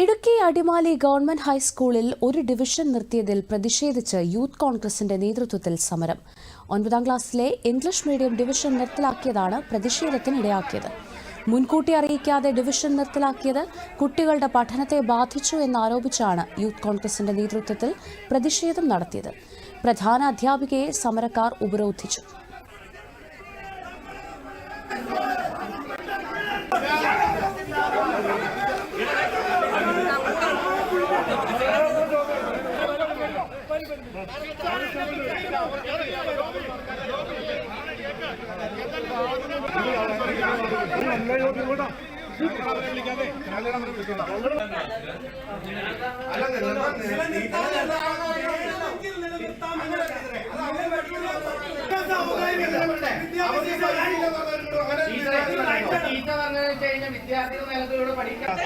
Idukki Adimali government ഹൈസ്കൂളിൽ ഒരു division നിർത്തിയതിൽ പ്രതിഷേധിച്ച് യൂത്ത് കോൺഗ്രസിന്റെ നേതൃത്വത്തിൽ സമരം. ഒൻപതാം ക്ലാസ്സിലെ ഇംഗ്ലീഷ് മീഡിയം ഡിവിഷൻ നിർത്തലാക്കിയതാണ് പ്രതിഷേധത്തിനിടയാക്കിയത് മുൻകൂട്ടി അറിയിക്കാതെ ഡിവിഷൻ നിർത്തലാക്കിയത് കുട്ടികളുടെ പഠനത്തെ ബാധിച്ചു എന്നാരോപിച്ചാണ് യൂത്ത് കോൺഗ്രസിന്റെ നേതൃത്വത്തിൽ പ്രതിഷേധം നടത്തിയത്. പ്രധാന അധ്യാപികയെ സമരക്കാർ ഉപരോധിച്ചു. വിദ്യാർത്ഥികൾ നിലത്തിലൂടെ പഠിക്കാം